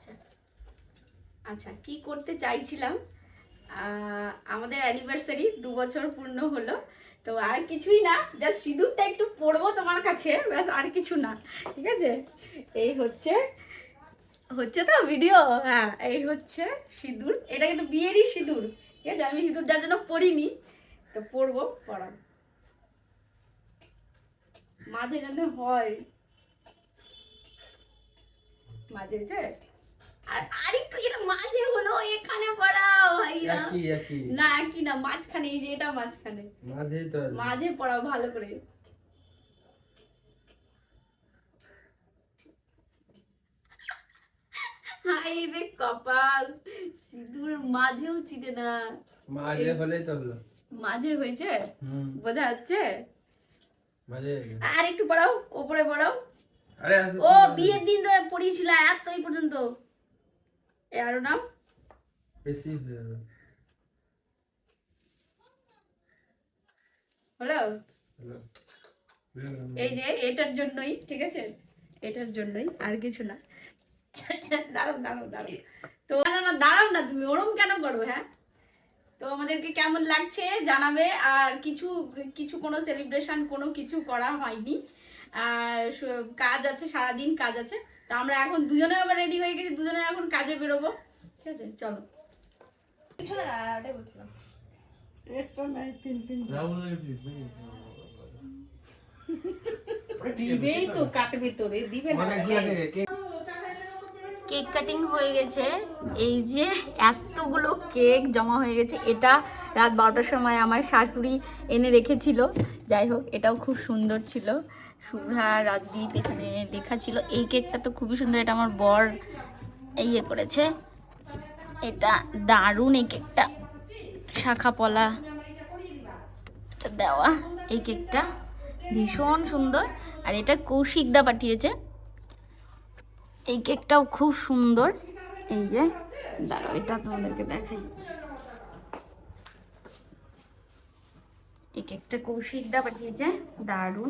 আচ্ছা। আচ্ছা কি করতে চাইছিলাম? আমাদের অ্যানিভার্সারি দু বছর পূর্ণ হলো। তো আর কিছুই না জাস্ট সিঁদুরটা একটু পরবো তোমার কাছে, ব্যাস আর কিছু না, ঠিক আছে? এই হচ্ছে হচ্ছে তো ভিডিও হ্যাঁ এই হচ্ছে সিঁদুর। এটা কিন্তু বিয়েরই সিঁদুর, ঠিক আছে? আমি সিঁদুরটার জন্য পরিনি, তো পরবো পরাম মাঝে যেন হয়। মাঝে হয়েছে আর আরেকটু মাঝে হলো এখানে পড়াও ভাইরা। না একই না মাঝখানে এই যে এটা মাঝখানে। তো মাঝে পড়াও ভালো করে। হাই রে কপাল সিঁদুর মাঝেও চিটে না। মাঝে হলেই তো হলো। মাঝে হয়েছে? বোঝা যাচ্ছে? মাঝে আর একটু পড়াও ওপরে পড়াও। আরে ও বিয়ের দিন তো পড়িয়েছিল এত এই পর্যন্ত। এ আরও নাম হলো? এই যে এটার জন্যই ঠিক আছে? এটার জন্যই আর কিছু না। দাঁড়াও দাঁড়াও দাঁড়াও। তো না না দাঁড়াও না তুমি ওরম কেন করো হ্যাঁ? তো আমাদেরকে কেমন লাগছে জানাবে আর কিছু কিছু কোনো সেলিব্রেশন কোনো কিছু করা হয়নি। কাজ আছে সারাদিন কাজ আছে। তো আমরা এখন দুজনে আবার রেডি হয়ে গেছি দুজনে এখন কাজে বেরোবো। ঠিক আছে চলো। কিছু না ওটাই বলছিলাম। দিবেই তো কাটবে তোরে দিবে না। কেক কাটিং হয়ে গেছে। এই যে এতগুলো কেক জমা হয়ে গেছে। এটা রাত বারোটার সময় আমার শাশুড়ি এনে রেখেছিল। যাই হোক, এটাও খুব সুন্দর ছিল। শুভ্রা, রাজদীপ এখানে লেখা ছিল। এই কেকটা তো খুবই সুন্দর। এটা আমার বর ইয়ে করেছে। এটা দারুণ এই কেকটা। শাখা পলা দেওয়া এই কেকটা। ভীষণ সুন্দর। আর এটা কৌশিকদা পাঠিয়েছে। এই কেকটাও খুব সুন্দর। এই যে, দাঁড়াও, এটা তোমাদেরকে দেখাই। এই কেকটা কৌশিকদা পাঠিয়েছে, দারুণ।